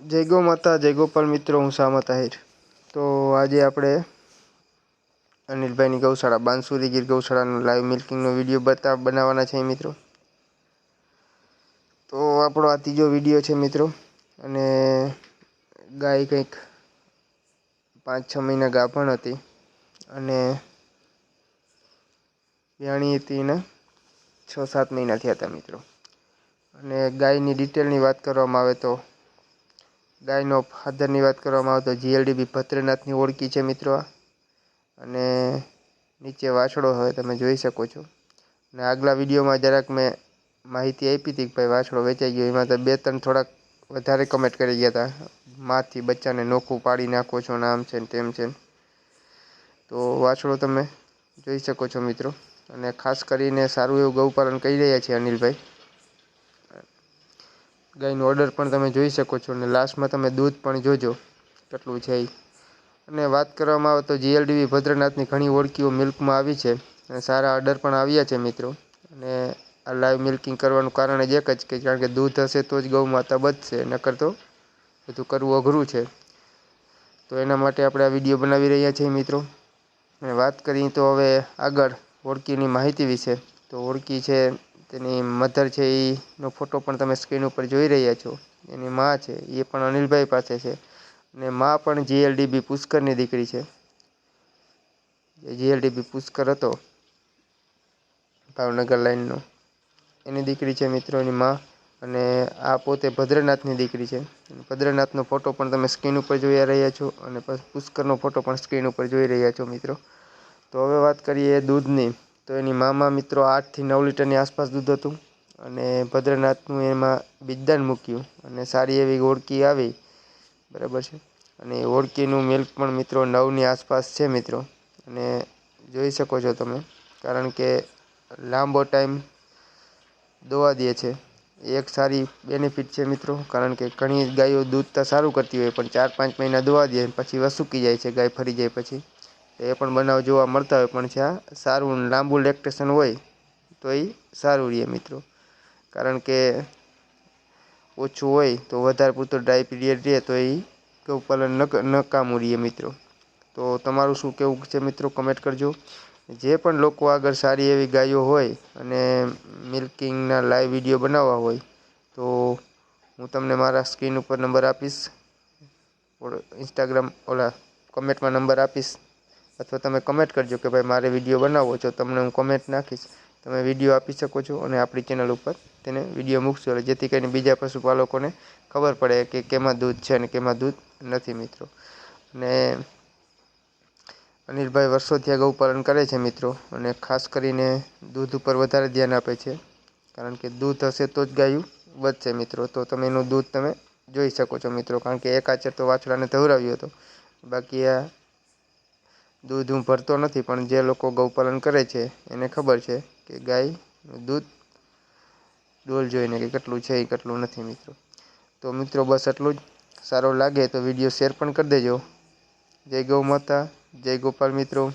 જય ગો માતા, જય ગોપાલ મિત્રો, હું સામત આહિર તો આજે આપણે અનિલભાઈની ગૌશાળા બાંસુરી ગીર ગૌશાળાનો લાઈવ મિલ્કિંગનો વીડિયો બતા, બનાવવાના છે મિત્રો. તો આપણો આ ત્રીજો વીડિયો છે મિત્રો, અને ગાય કંઈક પાંચ છ મહિના ગાભણ હતી, અને વ્યાણી હતી ને છ સાત મહિના થયા હતા મિત્રો. અને ગાયની ડિટેલની વાત કરવામાં આવે તો ગાયનો ફાધરની વાત કરવામાં આવે તો જીએલડીબી ભદ્રનાથની ઓળખી છે મિત્રો અને નીચે વાછડો હવે તમે જોઈ શકો છો. અને આગલા વિડીયોમાં જરાક મેં માહિતી આપી હતી કે ભાઈ વાછડો વેચાઈ ગયો. એમાં તો બે ત્રણ થોડાક વધારે કમેન્ટ કરી ગયા હતા. માથી બચ્ચાને નોખું પાડી નાખો છો ને આમ છે ને તેમ છે તો વાછડો તમે જોઈ શકો છો મિત્રો. અને ખાસ કરીને સારું એવું ગૌપાલન કરી રહ્યા છે અનિલભાઈ. ગાયનો ઓર્ડર પણ તમે જોઈ શકો છો અને લાસ્ટમાં તમે દૂધ પણ જોજો, કેટલું છે એ અને વાત કરવામાં આવે તો જીએલડીવી ભદ્રનાથની ઘણી ઓળખીઓ મિલ્કમાં આવી છે અને સારા ઓર્ડર પણ આવ્યા છે મિત્રો. અને આ લાઈવ મિલ્કિંગ કરવાનું કારણ જ એક જ કે કારણ કે દૂધ હશે તો જ ગૌ માતા બચશે, નકર તો બધું કરવું અઘરું છે. તો એના માટે આપણે આ વીડિયો બનાવી રહ્યા છીએ મિત્રો. અને વાત કરીએ તો હવે આગળ ઓળકીની માહિતી વિશે. તો ઓળકી છે તેની મધર છે એનો ફોટો પણ તમે સ્ક્રીન ઉપર જોઈ રહ્યા છો. એની મા છે, એ પણ અનિલભાઈ પાસે છે. અને મા પણ જીએલડીબી પુષ્કરની દીકરી છે. જે જીએલડીબી પુષ્કર હતો, ભાવનગર લાઇનનો એની દીકરી છે મિત્રોની મા. અને આ પોતે ભદ્રનાથની દીકરી છે. ભદ્રનાથનો ફોટો પણ તમે સ્ક્રીન ઉપર જોઈ રહ્યા છો. અને પુષ્કરનો ફોટો પણ સ્ક્રીન ઉપર જોઈ રહ્યા છો મિત્રો. તો હવે વાત કરીએ દૂધની. તો એની મામા મિત્રો આઠથી નવ લીટરની આસપાસ દૂધ હતું અને ભદ્રનાથનું એમાં બીજદાન મૂક્યું અને સારી એવી ઓળકી આવી. બરાબર છે? અને ઓળકીનું મિલ્ક પણ મિત્રો નવની આસપાસ છે મિત્રો. અને જોઈ શકો છો તમે, કારણ કે લાંબો ટાઈમ દોવા દે છે. એક સારી બેનિફિટ છે મિત્રો, કારણ કે ઘણી ગાયો દૂધ તો સારું કરતી હોય, પણ ચાર પાંચ મહિના દોવા દે, પછી વસૂકી જાય છે, ગાય ફરી જાય પછી. એ પણ બનાવ જોવા મળતા હોય પણ જ્યાં સારું લાંબુ લેક્ટેશન હોય તો એ સારું રહે મિત્રો. કારણ કે ઓછું હોય તો વધારે પૂરતો ડ્રાય પીરિયડ રહે તો એ ગૌપાલન નકામું રહે મિત્રો. તો તમારું શું કહેવું છે મિત્રો? કમેન્ટ કરજો. જે પણ લોકો આગળ સારી એવી ગાયો હોય અને મિલ્કિંગના લાઈવ વીડિયો બનાવવા હોય, તો હું તમને મારા સ્ક્રીન ઉપર નંબર આપીશ. ઇન્સ્ટાગ્રામ ઓલા કમેન્ટમાં નંબર આપીશ. અથવા તમે કમેન્ટ કરજો કે ભાઈ મારે વીડિયો બનાવવો છો તમને હું કમેન્ટ નાખીશ. તમે વીડિયો આપી શકો છો અને આપણી ચેનલ ઉપર તેને વીડિયો મૂકશો. એટલે જેથી કરીને બીજા પશુપાલકોને ખબર પડે કે કેમાં દૂધ છે અને કેમાં દૂધ નથી મિત્રો. અને અનિલભાઈ વર્ષોથી આ ગૌપાલન કરે છે મિત્રો અને ખાસ કરીને દૂધ ઉપર વધારે ધ્યાન આપે છે. કારણ કે દૂધ હશે તો જ ગાયું વધશે મિત્રો. તો તમે એનું દૂધ તમે જોઈ શકો છો મિત્રો. કારણ કે એક આચર તો વાછડાને ધવરાવ્યો હતો. બાકી આ દૂધ હું ભરતો નથી, પણ જે લોકો ગૌપાલન કરે છે, એને ખબર છે કે ગાયનું દૂધ ડોલ જોઈને કે કેટલું છે, એ કેટલું નથી મિત્રો. તો મિત્રો બસ એટલું જ. સારો લાગે તો વીડિયો શેર પણ કરી દેજો. જય ગૌ માતા, જય ગોપાલ મિત્રો.